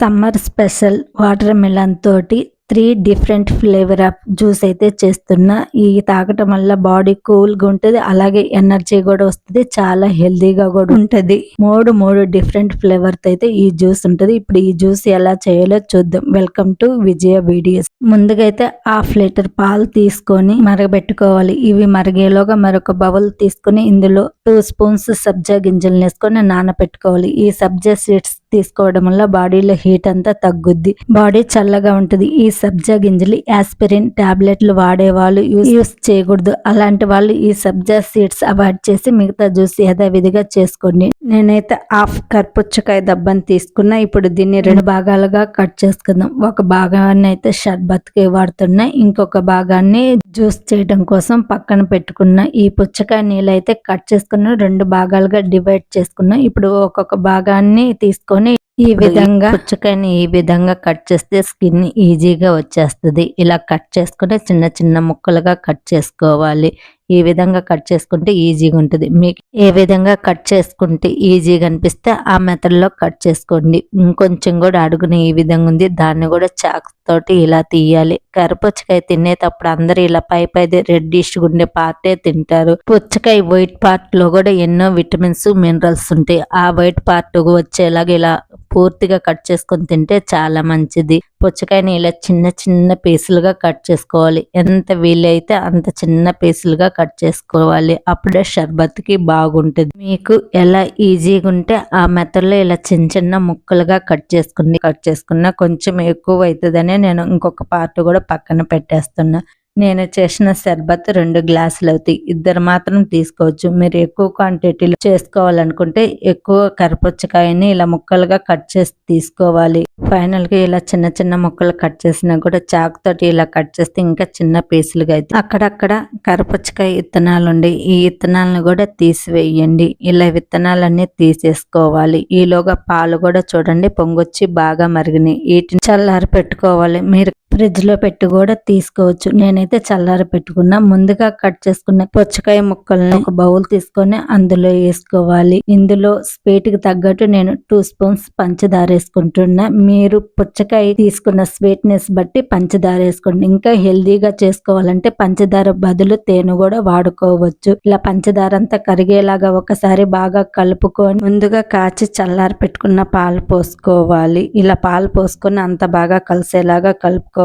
Summer special watermelon తోటి three different flavour of juice అయితే చేస్తున్నా. ఈ తాగటం వల్ల బాడీ కూల్గా ఉంటది అలాగే ఎనర్జీ కూడా వస్తుంది చాలా హెల్దీగా కూడా ఉంటది. మూడు మూడు డిఫరెంట్ ఫ్లేవర్తో అయితే ఈ జ్యూస్ ఉంటది. ఇప్పుడు ఈ జ్యూస్ ఎలా చేయాలో చూద్దాం. Welcome to Vijaya videos. ముందుగా అయితే హాఫ్ లీటర్ పాలు తీసుకొని మరగబెట్టుకోవాలి. ఇవి మరిగేలోగా మరొక బౌల్ తీసుకొని ఇందులో టూ స్పూన్స్ సబ్జా గింజలు వేసుకొని నానబెట్టుకోవాలి ఈ సబ్జా సీడ్స్ తీసుకోవడం వల్ల బాడీలో హీట్ అంతా తగ్గుద్ది. బాడీ చల్లగా ఉంటది. ఈ సబ్జా గింజలు యాస్పిరిన్ టాబ్లెట్లు వాడే వాళ్ళు యూస్ చేయకూడదు. అలాంటి వాళ్ళు ఈ సబ్జా సీడ్స్ అవాయిడ్ చేసి మిగతా జ్యూస్ యథావిధిగా చేసుకోండి. నేనైతే హాఫ్ కర్పుచ్చకాయ దబ్బని తీసుకున్నా. ఇప్పుడు దీన్ని రెండు భాగాలుగా కట్ చేసుకుందాం. ఒక భాగాన్ని అయితే షర్బత్కి వాడుతున్నా. ఇంకొక భాగాన్ని జ్యూస్ చేయడం కోసం పక్కన పెట్టుకున్నా. ఈ పుచ్చకాయ నీళ్ళు అయితే కట్ చేసుకున్న. రెండు భాగాలుగా డివైడ్ చేసుకున్నా. ఇప్పుడు ఒక్కొక్క భాగాన్ని తీసుకొని কারণে ఈ విధంగా పుచ్చకాయని ఈ విధంగా కట్ చేస్తే స్కిన్ ఈజీగా వచ్చేస్తుంది. ఇలా కట్ చేసుకుంటే చిన్న చిన్న ముక్కలుగా కట్ చేసుకోవాలి. ఈ విధంగా కట్ చేసుకుంటే ఈజీగా ఉంటుంది. మీకు ఏ విధంగా కట్ చేసుకుంటే ఈజీగా అనిపిస్తే ఆ మెథడ్లో కట్ చేసుకోండి. ఇంకొంచెం కూడా అడుగున ఈ విధంగా ఉంది. దాన్ని కూడా చాక్ తోటి ఇలా తీయాలి. కరపుచ్చకాయ తినేటప్పుడు అందరూ ఇలా పై పైది రెడ్డిష్ ఉండే పార్టే తింటారు. పుచ్చకాయ వైట్ పార్ట్లో కూడా ఎన్నో విటమిన్స్ మినరల్స్ ఉంటాయి. ఆ వైట్ పార్ట్ వచ్చేలాగా ఇలా పూర్తిగా కట్ చేసుకొని తింటే చాలా మంచిది. పుచ్చకాయని ఇలా చిన్న చిన్న పీసులుగా కట్ చేసుకోవాలి. ఎంత వీలైతే అంత చిన్న పీసులుగా కట్ చేసుకోవాలి. అప్పుడే షర్బత్కి బాగుంటుంది. మీకు ఎలా ఈజీగా ఉంటే ఆ మెథడ్లో ఇలా చిన్న చిన్న ముక్కలుగా కట్ చేసుకుని కట్ చేసుకున్నా కొంచెం ఎక్కువ అవుతుందని నేను ఇంకొక పార్ట్ కూడా పక్కన పెట్టేస్తున్నా. నేను చేసిన షర్బత్ రెండు గ్లాసులు అవుతాయి. ఇద్దరు మాత్రం తీసుకోవచ్చు. మీరు ఎక్కువ క్వాంటిటీలో చేసుకోవాలనుకుంటే ఎక్కువ కరపుచ్చకాయని ఇలా ముక్కలుగా కట్ చేసి తీసుకోవాలి. ఫైనల్గా ఇలా చిన్న చిన్న ముక్కలు కట్ చేసినా కూడా చాక్ తోటి ఇలా కట్ చేస్తే ఇంకా చిన్న పీసులుగా అయితే అక్కడక్కడ కరపుచ్చకాయ విత్తనాలు ఉండి ఈ విత్తనాలను కూడా తీసివేయండి. ఇలా విత్తనాలన్నీ తీసేసుకోవాలి. ఈలోగా పాలు కూడా చూడండి. పొంగొచ్చి బాగా మరిగినాయి. వీటిని చల్లారి పెట్టుకోవాలి. మీరు ఫ్రిడ్జ్లో పెట్టి కూడా తీసుకోవచ్చు. నేనైతే చల్లారి పెట్టుకున్నా. ముందుగా కట్ చేసుకున్న పుచ్చకాయ ముక్కల్ని ఒక బౌల్ తీసుకొని అందులో వేసుకోవాలి. ఇందులో స్వీట్కి తగ్గట్టు నేను టూ స్పూన్స్ పంచదార వేసుకుంటున్నా. మీరు పుచ్చకాయ తీసుకున్న స్వీట్నెస్ బట్టి పంచదార వేసుకోండి. ఇంకా హెల్దీగా చేసుకోవాలంటే పంచదార బదులు తేనె కూడా వాడుకోవచ్చు. ఇలా పంచదార అంతా కరిగేలాగా ఒకసారి బాగా కలుపుకొని ముందుగా కాచి చల్లారి పెట్టుకున్న పాలు పోసుకోవాలి. ఇలా పాలు పోసుకొని అంత బాగా కలిసేలాగా కలుపుకోవాలి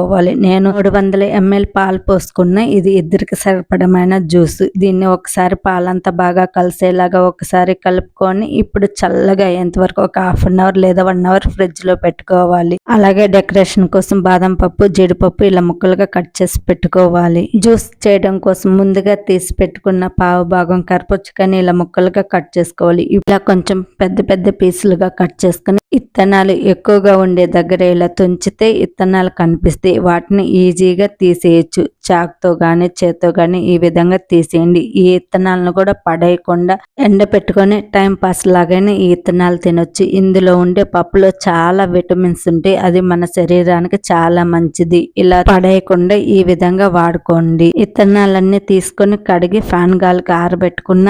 నేను మూడు వందల ఎంఎల్ పాలు పోసుకున్న. ఇది ఇద్దరికి సరిపడమైన జ్యూస్. దీన్ని ఒకసారి పాలంతా బాగా కలిసేలాగా ఒకసారి కలుపుకొని ఇప్పుడు చల్లగా అయ్యేంత వరకు ఒక హాఫ్ అన్ అవర్ లేదా వన్ అవర్ ఫ్రిడ్జ్లో పెట్టుకోవాలి. అలాగే డెకరేషన్ కోసం బాదం పప్పు జీడిపప్పు ఇలా ముక్కలుగా కట్ చేసి పెట్టుకోవాలి. జ్యూస్ చేయడం కోసం ముందుగా తీసి పెట్టుకున్న పావు భాగం కరపొచ్చుకొని ఇలా ముక్కలుగా కట్ చేసుకోవాలి. ఇలా కొంచెం పెద్ద పెద్ద పీసులుగా కట్ చేసుకుని ఇత్తనాలు ఎక్కువగా ఉండే దగ్గర ఇలా తుంచితే ఇత్తనాలు కనిపిస్తాయి వాటిని ఈజీగా తీసేయచ్చు. చాక్తో కానీ చేత్తో కానీ ఈ విధంగా తీసేయండి. ఈ ఇత్తనాలను కూడా పడేయకుండా ఎండ పెట్టుకొని టైం పాస్ లాగానే ఈ ఇత్తనాలు తినొచ్చు. ఇందులో ఉండే పప్పులో చాలా విటమిన్స్ ఉంటాయి అది మన శరీరానికి చాలా మంచిది. ఇలా పడేయకుండా ఈ విధంగా వాడుకోండి. ఇత్తనాలన్నీ తీసుకొని కడిగి ఫ్యాన్ గాలికి ఆరబెట్టుకున్న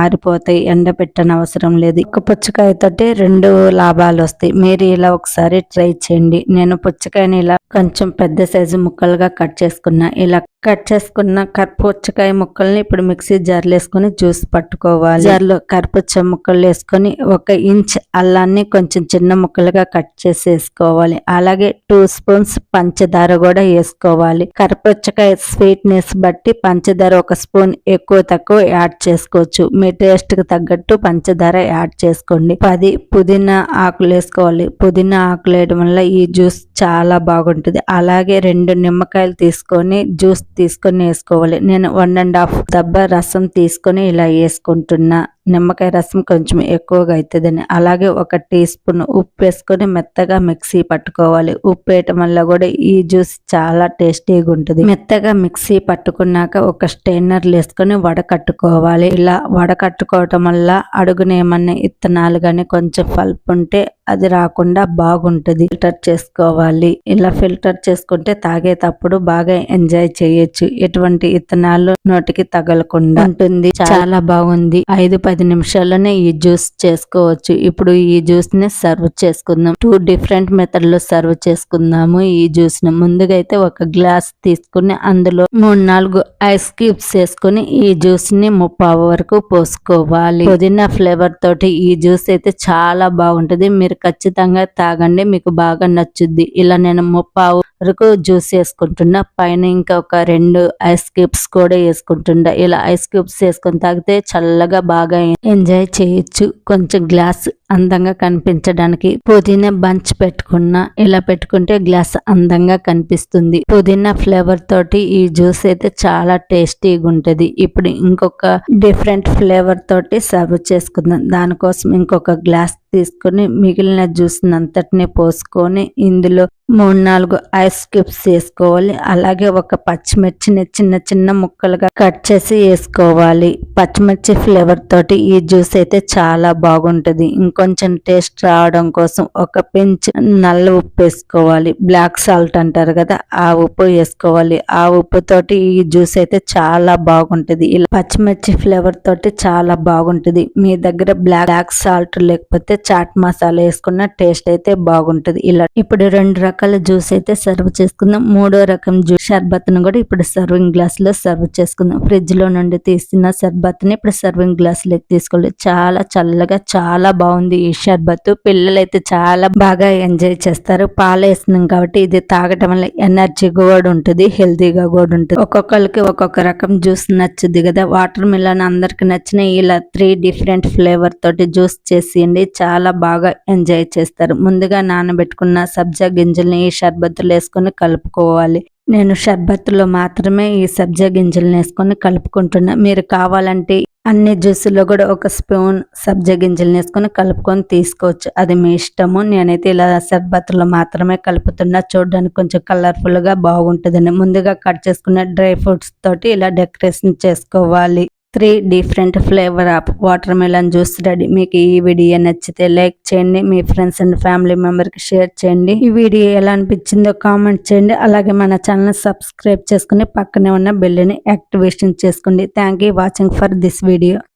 ఆరిపోతాయి. ఎండ పెట్టని అవసరం లేదు. ఒక పుచ్చకాయతోటి రెండు లాభాలు. వస్తాయి. మీరు ఇలా ఒకసారి ట్రై చేయండి. నేను పుచ్చకాయని ఇలా కొంచెం పెద్ద సైజు ముక్కలుగా కట్ చేసుకున్నా. ఇలా కట్ చేసుకున్న కర్పూచ్చకాయ ముక్కల్ని ఇప్పుడు మిక్సీ జార్లో వేసుకొని జ్యూస్ పట్టుకోవాలి. జార్లో కర్పూచ్చ ముక్కలు వేసుకొని ఒక ఇంచ్ అల్లాన్ని కొంచెం చిన్న ముక్కలుగా కట్ చేసి వేసుకోవాలి. అలాగే టూ స్పూన్స్ పంచదార కూడా వేసుకోవాలి. కర్పూచ్చకాయ స్వీట్నెస్ బట్టి పంచదార ఒక స్పూన్ ఎక్కువ తక్కువ యాడ్ చేసుకోవచ్చు. మీ టేస్ట్కి తగ్గట్టు పంచదార యాడ్ చేసుకోండి. పది పుదీనా ఆకులు వేసుకోవాలి. పుదీనా ఆకులు వేయడం వల్ల ఈ జ్యూస్ చాలా బాగుంటుంది. అలాగే రెండు నిమ్మకాయలు తీసుకొని జ్యూస్ తీసుకొని వేసుకోవాలి. నేను వన్ అండ్ హాఫ్ దబ్బ రసం తీసుకొని ఇలా వేసుకుంటున్నా. నిమ్మకాయ రసం కొంచెం ఎక్కువగా అవుతుందని అలాగే ఒక టీ స్పూన్ ఉప్పు వేసుకొని మెత్తగా మిక్సీ పట్టుకోవాలి. ఉప్పు వేయటం వల్ల కూడా ఈ జ్యూస్ చాలా టేస్టీగా ఉంటుంది. మెత్తగా మిక్సీ పట్టుకున్నాక ఒక స్టెయినర్ వేసుకొని వడకట్టుకోవాలి ఇలా వడకట్టుకోవటం వల్ల అడుగున ఏమన్నా ఇత్తనాలు కానీ కొంచెం పల్పు ఉంటే అది రాకుండా బాగుంటుంది. ఫిల్టర్ చేసుకోవాలి. ఇలా ఫిల్టర్ చేసుకుంటే తాగేటప్పుడు బాగా ఎంజాయ్ చేయొచ్చు. ఎటువంటి ఇత్తనాలు నోటికి తగలకుండా ఉంటుంది. చాలా బాగుంది. ఐదు పది నిమిషాల్లోనే ఈ జ్యూస్ చేసుకోవచ్చు. ఇప్పుడు ఈ జ్యూస్ని సర్వ్ చేసుకుందాం. టూ డిఫరెంట్ మెథడ్లో సర్వ్ చేసుకుందాము. ఈ జ్యూస్ని ముందుగా అయితే ఒక గ్లాస్ తీసుకుని అందులో మూడు నాలుగు ఐస్ క్యూబ్స్ వేసుకుని ఈ జ్యూస్ని ముప్పావు వరకు పోసుకోవాలి. పుదీనా ఫ్లేవర్ తోటి ఈ జ్యూస్ అయితే చాలా బాగుంటది. మీరు ఖచ్చితంగా తాగండి. మీకు బాగా నచ్చుద్ది. ఇలా నేను ముప్పావు వరకు జ్యూస్ వేసుకుంటున్నా. పైన ఇంకా ఒక రెండు ఐస్ క్యూబ్స్ కూడా వేసుకుంటుండా ఇలా ఐస్ క్యూబ్స్ వేసుకొని తాగితే చల్లగా బాగా ఎంజాయ్ చేయొచ్చు. కొంచెం గ్లాస్ అందంగా కనిపించడానికి. పుదీనా బంచ్ పెట్టుకున్నా ఇలా పెట్టుకుంటే గ్లాస్ అందంగా కనిపిస్తుంది. పుదీనా ఫ్లేవర్ తోటి ఈ జ్యూస్ అయితే చాలా టేస్టీగా ఉంటుంది. ఇప్పుడు ఇంకొక డిఫరెంట్ ఫ్లేవర్ తోటి సర్వ్ చేసుకుందాం. దానికోసం ఇంకొక గ్లాస్ తీసుకొని మిగిలిన జ్యూస్ అంతటిని పోసుకొని ఇందులో మూడు నాలుగు ఐస్ క్యూబ్స్ వేసుకోవాలి. అలాగే ఒక పచ్చిమిర్చిని చిన్న చిన్న ముక్కలుగా కట్ చేసి వేసుకోవాలి. పచ్చిమిర్చి ఫ్లేవర్ తోటి ఈ జ్యూస్ అయితే చాలా బాగుంటది. కొంచెం టేస్ట్ రావడం కోసం ఒక పించ్ నల్ల ఉప్పు వేసుకోవాలి. బ్లాక్ సాల్ట్ అంటారు కదా ఆ ఉప్పు వేసుకోవాలి. ఆ ఉప్పు తోటి ఈ జ్యూస్ అయితే చాలా బాగుంటది. ఇలా పచ్చిమిర్చి ఫ్లేవర్ తోటి చాలా బాగుంటుంది. మీ దగ్గర బ్లాక్ సాల్ట్ లేకపోతే చాట్ మసాలా వేసుకున్న టేస్ట్ అయితే బాగుంటది. ఇలా ఇప్పుడు రెండు రకాల జ్యూస్ అయితే సర్వ్ చేసుకుందాం. మూడో రకం జ్యూస్ షర్బత్ను కూడా ఇప్పుడు సర్వింగ్ గ్లాస్లో సర్వ్ చేసుకుందాం. ఫ్రిడ్జ్లో నుండి తీసిన షర్బత్ని ఇప్పుడు సర్వింగ్ గ్లాస్లోకి తీసుకోవాలి. చాలా చల్లగా చాలా బాగుంది. ఈ షర్బత్ పిల్లలు అయితే చాలా బాగా ఎంజాయ్ చేస్తారు. పాలు వేస్తున్నాం కాబట్టి ఇది తాగటం వల్ల ఎనర్జీ కూడా ఉంటుంది హెల్తీగా కూడా ఉంటుంది. ఒక్కొక్కరికి ఒక్కొక్క రకం జ్యూస్ నచ్చుద్ది కదా. వాటర్ మిలన్ అందరికి నచ్చిన ఇలా త్రీ డిఫరెంట్ ఫ్లేవర్ తోటి జ్యూస్ చేసేయండి. చాలా బాగా ఎంజాయ్ చేస్తారు. ముందుగా నానబెట్టుకున్న సబ్జా గింజల్ని ఈ షర్బత్తులు వేసుకొని కలుపుకోవాలి. నేను షర్బత్తులో మాత్రమే ఈ సబ్జా గింజలను వేసుకొని కలుపుకుంటున్నా. మీరు కావాలంటే అన్ని జ్యూసుల్లో కూడా ఒక స్పూన్ సబ్జా గింజలు వేసుకొని కలుపుకొని తీసుకోవచ్చు. అది మీ ఇష్టము. నేనైతే ఇలా షర్బత్తులో మాత్రమే కలుపుతున్నా. చూడడానికి కొంచెం కలర్ఫుల్గా బాగుంటుందని. ముందుగా కట్ చేసుకున్న డ్రై ఫ్రూట్స్ తోటి ఇలా డెకరేషన్ చేసుకోవాలి. Three different flavour of watermelon juice ready. మీకు ఈ వీడియో నచ్చితే లైక్ చేయండి మీ ఫ్రెండ్స్ అండ్ ఫ్యామిలీ మెంబర్కి షేర్ చేయండి. ఈ వీడియో ఎలా అనిపించిందో కామెంట్ చేయండి. అలాగే మన ఛానల్ సబ్స్క్రైబ్ చేసుకుని పక్కనే ఉన్న బెల్ని యాక్టివేషన్ చేసుకోండి. Thank you watching for this video